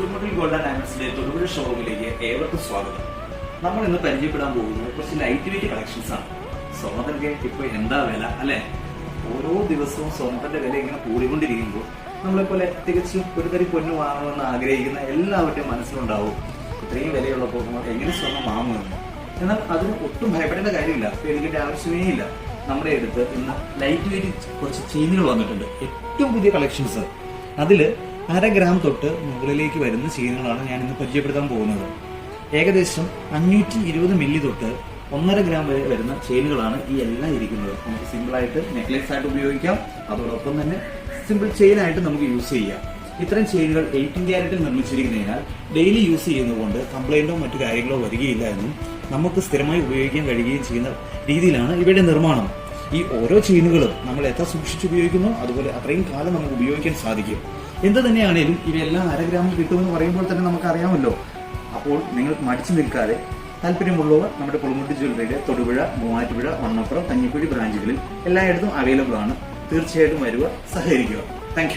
കുടുംബത്തിൽ ഗോൾഡൻ ഡയമണ്ട്സിന്റെ തൊടുപുഴ ഷോറൂമിലേക്ക് ഏവർക്കും സ്വാഗതം. നമ്മൾ ഇന്ന് പരിചയപ്പെടാൻ പോകുന്നത് കുറച്ച് ലൈറ്റ് വെയിറ്റ് കളക്ഷൻസ് ആണ്. സ്വർണത്തിനൊക്കെ ഇപ്പൊ എന്താ വില അല്ലെ? ഓരോ ദിവസവും സ്വർണത്തിന്റെ വില ഇങ്ങനെ കൂടിക്കൊണ്ടിരിക്കുമ്പോൾ നമ്മളെ പോലെ തികച്ചും ഒരു തരി പൊന്നു വാങ്ങണമെന്ന് ആഗ്രഹിക്കുന്ന എല്ലാവരുടെയും മനസ്സിലുണ്ടാവും ഇത്രയും വിലയുള്ളപ്പോൾ നമ്മൾ എങ്ങനെ സ്വർണം വാങ്ങുമെന്ന്. എന്നാൽ അതിന് ഒട്ടും ഭയപ്പെടേണ്ട കാര്യമില്ല പേടിക്കേണ്ട ആവശ്യമേ ഇല്ല. നമ്മുടെ അടുത്ത് ഇന്ന് ലൈറ്റ് വെയിറ്റ് കുറച്ച് ചെയിനുകൾ വന്നിട്ടുണ്ട്. ഏറ്റവും പുതിയ കളക്ഷൻസ് അതിൽ അര ഗ്രാം തൊട്ട് മുകളിലേക്ക് വരുന്ന ചെയിനുകളാണ് ഞാൻ ഇന്ന് പരിചയപ്പെടുത്താൻ പോകുന്നത്. ഏകദേശം അഞ്ഞൂറ്റി ഇരുപത് മില്ലി തൊട്ട് ഒന്നര ഗ്രാം വരെ വരുന്ന ചെയിനുകളാണ് ഈ എല്ലാം ഇരിക്കുന്നത്. നമുക്ക് സിമ്പിളായിട്ട് നെക്ലേസ് ആയിട്ട് ഉപയോഗിക്കാം. അതോടൊപ്പം തന്നെ സിമ്പിൾ ചെയിനായിട്ട് നമുക്ക് യൂസ് ചെയ്യാം. ഇത്തരം ചെയിനുകൾ എയ്റ്റീൻ ക്യാരറ്റിൽ നിർമ്മിച്ചിരിക്കുന്നതിനാൽ ഡെയിലി യൂസ് ചെയ്യുന്നതുകൊണ്ട് കംപ്ലൈന്റോ മറ്റു കാര്യങ്ങളോ വരികയില്ല എന്നും നമുക്ക് സ്ഥിരമായി ഉപയോഗിക്കാൻ കഴിയുകയും ചെയ്യുന്ന രീതിയിലാണ് ഇവയുടെ നിർമ്മാണം. ഈ ഓരോ ചെയിനുകളും നമ്മൾ എത്ര സൂക്ഷിച്ച് ഉപയോഗിക്കുന്നു അതുപോലെ അത്രയും കാലം നമുക്ക് ഉപയോഗിക്കാൻ സാധിക്കും. എന്ത് തന്നെയാണേലും ഇവയെല്ലാം അര ഗ്രാമിൽ കിട്ടുമെന്ന് പറയുമ്പോൾ തന്നെ നമുക്കറിയാമല്ലോ. അപ്പോൾ നിങ്ങൾ മടിച്ചു നിൽക്കാതെ താല്പര്യമുള്ളവർ നമ്മുടെ പുളുമുട്ടി ജ്വല്ലറിയുടെ തൊടുപുഴ മൂവാറ്റുപുഴ വണ്ണപ്പുറം കഞ്ഞിക്കുഴി ബ്രാഞ്ചുകളിൽ എല്ലായിടത്തും അവൈലബിൾ ആണ്. തീർച്ചയായിട്ടും വരിക സഹകരിക്കുക. താങ്ക്